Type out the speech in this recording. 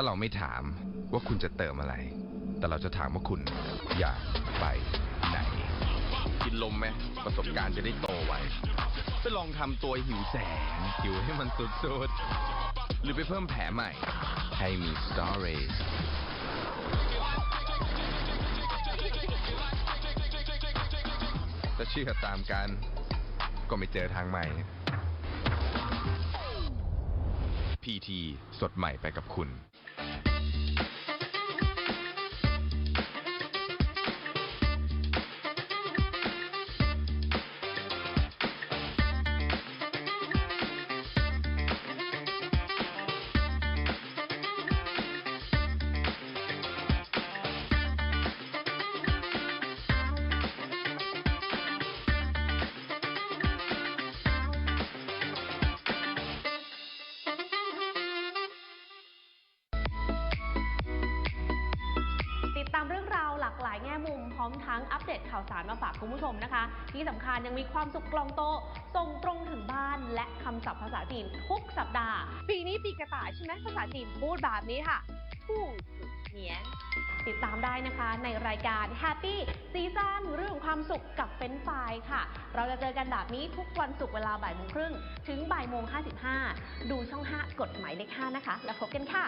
ถ้าเราไม่ถามว่าคุณจะเติมอะไร แต่เราจะถามว่าคุณอยากไปไหน กินลมไหมประสบการณ์จะได้โตไวไปลองทำตัวหิวแสงหิวให้มันสุดๆ หรือไปเพิ่มแผลใหม่ ให้มีสตอรี่ถ้าเชื่อตามกัน ก็ไม่เจอทางใหม่ PT สดใหม่ไปกับคุณ มุมพร้อมทั้งอัปเดตข่าวสารมาฝากคุณผู้ชมนะคะ ที่สำคัญยังมีความสุขกลองโตส่งตรงถึงบ้าน และคำศัพท์ภาษาจีนทุกสัปดาห์ ปีนี้ปีกระต่ายใช่ไหมภาษาจีนพูดแบบนี้ค่ะผู้เหนียนติดตามได้นะคะในรายการ Happy ซีซันเรื่องความสุขกับเฟ้นไฟค่ะ เราจะเจอกันแบบนี้ทุกวันศุกร์เวลาบ่ายโมงครึ่งถึงบ่ายโมงห้าสิบห้าดูช่อง 5กดหมายเลข5นะคะ แล้วพบกันค่ะ